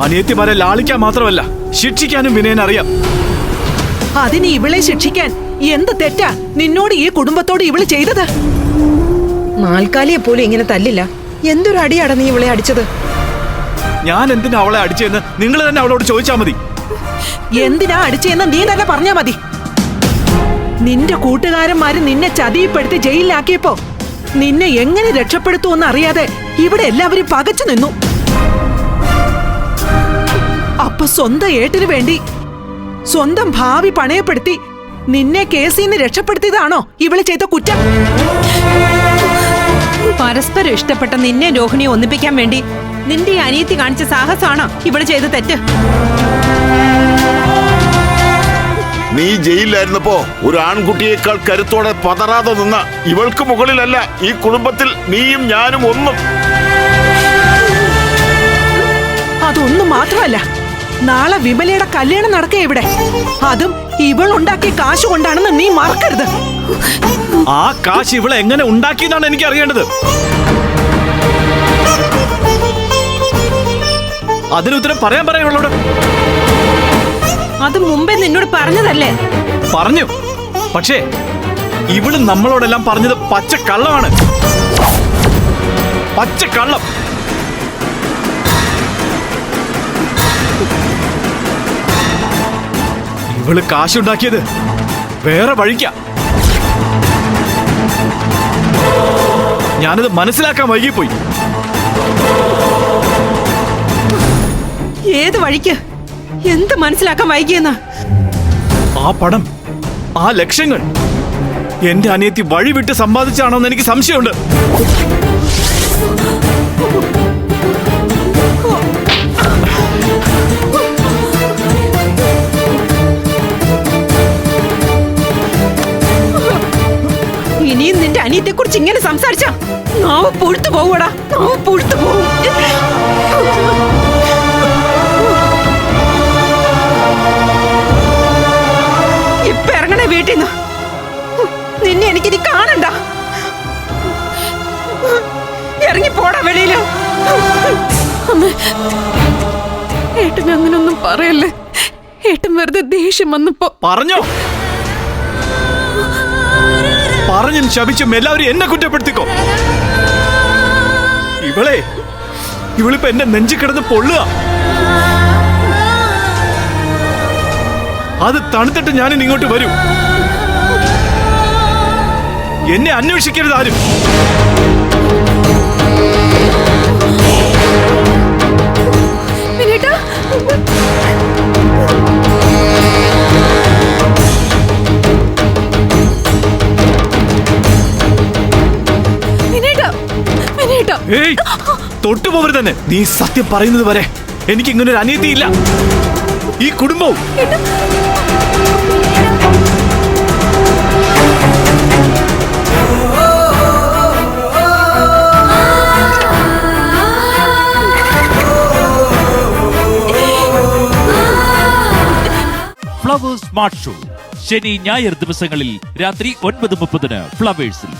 അനിയത്തിമാരെ ലാളിക്കാൻ മാത്രമല്ല ശിക്ഷിക്കാനും വിനയൻ അറിയാം. അതിന് ഇവളെ ശിക്ഷിക്കാൻ എന്ത് തെറ്റാ? നിന്നോട് ഈ കുടുംബത്തോട് ഇവൾ ചെയ്തത്? നാൽക്കാലിയെ പോലും ഇങ്ങനെ തല്ലില്ല. എന്തൊരു അടിയാണ് നീ ഇവളെ അടിച്ചത്? ഞാൻ എന്തിനാ അവളെ അടിച്ചെന്ന് നിങ്ങൾ തന്നെ അവളോട് ചോദിച്ചാ മതി. എന്തിനാ അടിച്ചെന്ന് നീ തന്നെ പറഞ്ഞാ മതി. നിന്റെ കൂട്ടുകാരന്മാര് നിന്നെ ചതിയപ്പെടുത്തി ജയിലിലാക്കിയപ്പോ നിന്നെ എങ്ങനെ രക്ഷപ്പെടുത്തുമെന്ന് അറിയാതെ ഇവിടെ എല്ലാവരും പകച്ചു നിന്നു. അപ്പൊ സ്വന്തം ഏട്ടിനു വേണ്ടി. സ്വന്തം ഭാവി പണയപ്പെടുത്തി നിന്നെ കേസിൽ നിന്ന് രക്ഷപ്പെടുത്തിയതാണോ ഇവൾ ചെയ്ത കുറ്റം? പരസ്പരം ഇഷ്ടപ്പെട്ട നിന്നെ രോഹിണിയെ ഒന്നിപ്പിക്കാൻ വേണ്ടി നിന്റെ അനിയത്തി കാണിച്ച സാഹസമാണോ ഇവിടെ ചെയ്ത തെറ്റ്? നീ ജയിലിലായിരുന്നപ്പോ ഒരു ആൺകുട്ടിയേക്കാൾ കരുത്തോടെ പതറാതെ നിന്ന ഇവൾക്ക് മുകളിലല്ല ഈ കുടുംബത്തിൽ നീയും ഞാനും ഒന്നും. അതൊന്നും മാത്രമല്ല. നാളെ വിമലയുടെ കല്യാണം നടക്കേ ഇവിടെ. അതും ഇവൾ ഉണ്ടാക്കിയ കാശ് കൊണ്ടാണെന്ന് നീ മറക്കരുത്. ആ കാശ് ഇവളെ എങ്ങനെ ഉണ്ടാക്കിയെന്നാണ് എനിക്ക് അറിയേണ്ടത് അതിനുത്തരം പറയാൻ പറയാം ഇവളോട് അത് മുമ്പേ നിന്നോട് പറഞ്ഞതല്ലേ? പറഞ്ഞു. പക്ഷേ ഇവൾ നമ്മളോടെല്ലാം പറഞ്ഞത് പച്ച കള്ളമാണ് പച്ച കള്ളം ഇവൾ കാശുണ്ടാക്കിയത് വേറെ വഴിക്ക. ഞാനത് മനസ്സിലാക്കാൻ വൈകിപ്പോയി. ഏത് വഴിക്ക്? എന്ത് മനസ്സിലാക്കാൻ വൈകിയെന്ന? ആ പണം ആ ലക്ഷ്യങ്ങൾ എന്റെ അനിയത്തി വഴി വിട്ട് സമ്പാദിച്ചാണോ എന്ന് എനിക്ക് സംശയമുണ്ട്. അനിയത്തെ കുറിച്ച് ഇങ്ങനെ സംസാരിച്ച നാവ് പൊഴുത്തു പോവടാ നാവ് പൊഴുത്തു പോകും ഇപ്പൊ ഇറങ്ങണേ വീട്ടിൽ നിന്ന് നിന്നെ എനിക്കിനി കാണണ്ട. ഇറങ്ങി പോടാ വെളിയിൽ. ഏട്ടൻ അങ്ങനൊന്നും പറയല്ലേ? ഏട്ടൻ വെറുതെ ദേഷ്യം വന്നപ്പോ പറഞ്ഞോ. പറഞ്ഞും ശപിച്ചും എല്ലാവരും എന്നെ കുറ്റപ്പെടുത്തിക്കോ? ഇവളെ ഇവളിപ്പോ എന്റെ നെഞ്ചി കിടന്ന് പൊള്ളുക. അത് തണുത്തിട്ട് ഞാൻ ഇങ്ങോട്ട് വരും. എന്നെ അന്വേഷിക്കരുത് ആരും. തൊട്ടുപോകരുത് തന്നെ നീ സത്യം പറയുന്നത് വരെ എനിക്ക് ഇങ്ങനെ ഒരു അനീതിയില്ല ഈ കുടുംബവും. Flowers smart show. ശനി ഞായർ ദിവസങ്ങളിൽ രാത്രി ഒൻപത് മുപ്പതിന് ഫ്ലവേഴ്സിൽ.